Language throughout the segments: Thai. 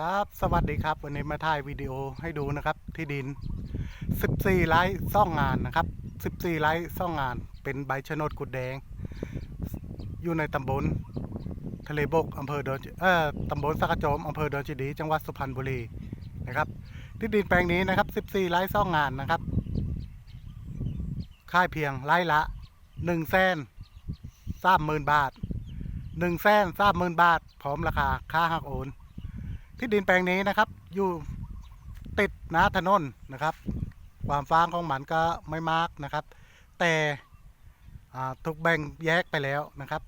ครับสวัสดีครับ วันนี้มาถ่ายวิดีโอให้ดูนะครับ ที่ดิน 14 ไร่ซ่องงานนะครับ 14 ไร่ซ่องงาน เป็นใบชะโนดกุดแดง อยู่ในตำบลทะเลบกอำเภอดอนเอ่อตำบลสักโจมอำเภอดอนจิดี จังหวัดสุพรรณบุรีนะครับ ที่ดินแปลงนี้นะครับ 14 ไร่ซ่องงานนะครับค่ายเพียงไร่ละ1แสน30,000บาท1แสน30,000บาท พร้อมราคาค่าหักโอน ที่ดินแปลงนี้นะครับ อยู่ติดนะถนนนะครับ ความฟ้างของมันก็ไม่มากนะครับ แต่ถูกแบ่งแยกไปแล้วนะครับ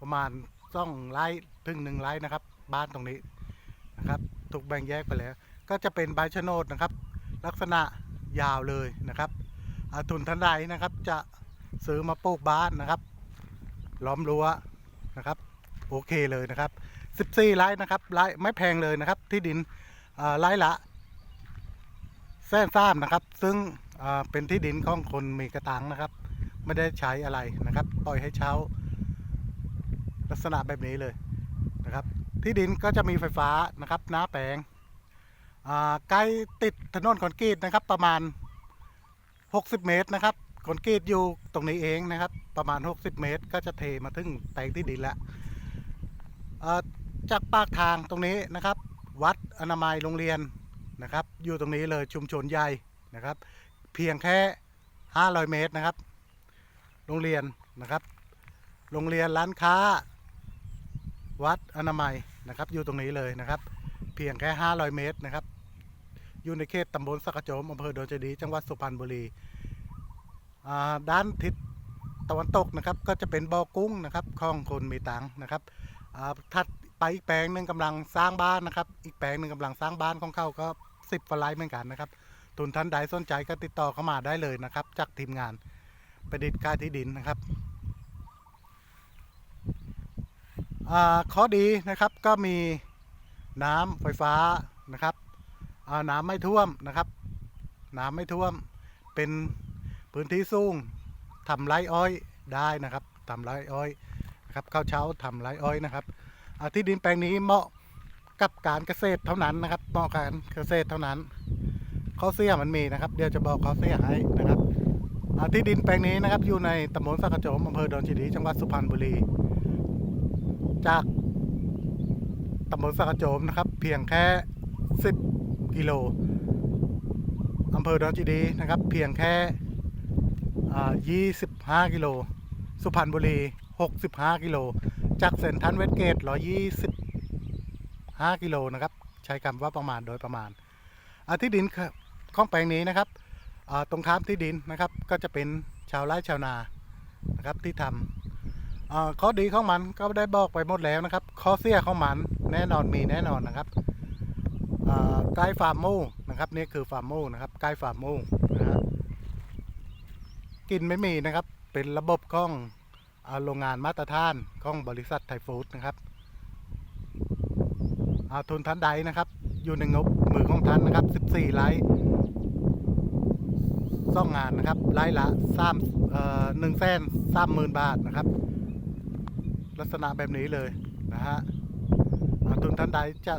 ประมาณสองไร่ถึงหนึ่งไร่นะครับ บ้านตรงนี้นะครับ ถูกแบ่งแยกไปแล้ว ก็จะเป็นใบชะโนดนะครับ ลักษณะยาวเลยนะครับอาทุนท่านใดนะครับจะซื้อมาปลูกบ้านนะครับ ล้อมรั้วนะครับ โอเคเลยนะครับ 14ไร่นะครับไร่ไม่แพงเลยนะครับ ที่ดินไร่ละแสนสามนะครับ ซึ่งเป็นที่ดินของคนมีกระตังนะครับ ไม่ได้ใช้อะไรนะครับ ปล่อยให้เช่าลักษณะแบบนี้เลยนะครับ ที่ดินก็จะมีไฟฟ้านะครับน้าแปลงใกล้ติดถนนคอนกรีตนะครับ ประมาณ 60 เมตรนะครับคอนกรีตอยู่ตรงนี้เองนะครับ ประมาณ 60 เมตร ก็จะเทมาถึงแปลงที่ดินแล้วเออ จากปากทางตรงนี้นะครับ วัดอนามัยโรงเรียนนะครับ อยู่ตรงนี้เลยชุมชนใหญ่นะครับ เพียงแค่ 500 เมตรนะครับ โรงเรียนนะครับ โรงเรียนร้านค้า วัดอนามัยนะครับ อยู่ตรงนี้เลยนะครับ เพียงแค่ 500 เมตรนะครับ อยู่ในเขตตำบลสักโจมอำเภอโดนเจดี จังหวัดสุพรรณบุรีอ่าด้านทิศตะวันตกนะครับก็จะเป็นบ่อกุ้งนะครับของคนมีตังนะครับอ่าถัด ไปอีกแปลงหนึ่งกำลังสร้างบ้านนะครับ อีกแปลงหนึ่งกำลังสร้างบ้านของเขาก็สิบฟลายเหมือนกันนะครับ ทุนท่านใดสนใจก็ติดต่อเข้ามาได้เลยนะครับ จากทีมงานประดิษฐ์การที่ดินนะครับข้อดีนะครับก็มีน้ำไฟฟ้านะครับน้ำไม่ท่วมนะครับ น้ำไม่ท่วมเป็นพื้นที่สูงทำไรอ้อยได้นะครับทำไรอ้อยนะครับข้าวเช้าทำไรอ้อยนะครับ ที่ดินแปลงนี้เหมาะกับการเกษตรเท่านั้นนะครับ เหมาะกับการเกษตรเท่านั้นข้อเสียมันมีนะครับ เดี๋ยวจะบอกข้อเสียให้นะครับที่ดินแปลงนี้นะครับ อยู่ในตำบลสักกะโจมอำเภอดอนจิดีจังหวัดสุพรรณบุรี จากตำบลสักกะโจมนะครับ เพียงแค่ 10 กิโลอำเภอดอนจิดีนะครับ เพียงแค่อ่า25 กิโล สุพรรณบุรี 65 กิโล จากเซนทรัลเวสเกต 125 กิโลนะครับ ใช้คำว่าประมาณโดยประมาณที่ดินของแปลงนี้นะครับตรงข้ามที่ดินนะครับ ก็จะเป็นชาวไร่ชาวนานะครับที่ทำข้อดีของมันก็ได้บอกไปหมดแล้วนะครับ ข้อเสียของมันแน่นอนมีแน่นอนนะครับใกล้ฟาร์มมูนะครับนี่คือฟาร์มมูนะครับใกล้ฟาร์มมูนะฮะกลินไม่มีนะครับเป็นระบบของอ่า โรงงานมาตรฐานของบริษัทไทยฟู้ดนะครับอาทุนท่านใดนะครับ อยู่ในงบมือของท่านนะครับ 14ไร่ซ่องงานนะครับไร่ละ3เอ่อ1แสน30,000บาทนะครับ ลักษณะแบบนี้เลยนะฮะอาทุนท่านใดจะ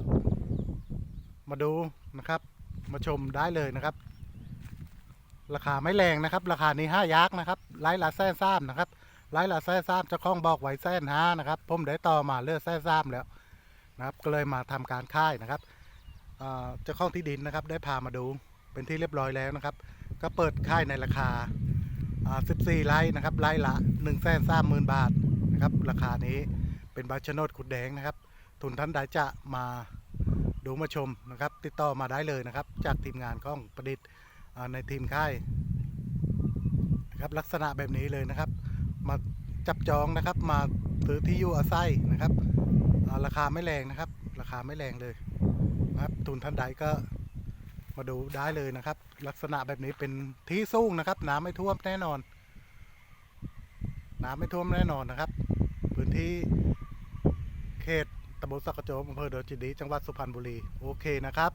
มาดูนะครับ มาชมได้เลยนะครับ ราคาไม่แรงนะครับ ราคานี้ห้ายักษ์นะครับไร่ละแสนสามนะครับ ไล่ละแซ่ซ้ำเจ้าของบอกไว้แสนห้านะครับผมได้ต่อมาเลือกแซ่ซ้ำแล้วนะครับก็เลยมาทำการค่ายนะครับเอ่อเจ้าของที่ดินนะครับ ได้พามาดูเป็นที่เรียบร้อยแล้วนะครับ ก็เปิดค่ายในราคา 14 ไร่นะครับไร่ละ1นึ่งแสนสามหมื่นบาทนะครับราคานี้เป็นบาชโนดขุดแดงนะครับ ทุนท่านใดจะมาดูมาชมนะครับ ติดต่อมาได้เลยนะครับ จากทีมงานของประดิษฐ์ในทีมค่ายนะครับลักษณะแบบนี้เลยนะครับ มาจับจองนะครับมาซื้อที่อยู่อาศัยนะครับราคาไม่แรงนะครับ ราคาไม่แรงเลยนะครับทุนท่านใดก็มาดูได้เลยนะครับ ลักษณะแบบนี้เป็นที่สูงนะครับ น้ำไม่ท่วมแน่นอน น้ำไม่ท่วมแน่นอนนะครับ พื้นที่เขตตำบลสักกะโจมอำเภอเดอนจิดี จังหวัดสุพรรณบุรี โอเคนะครับ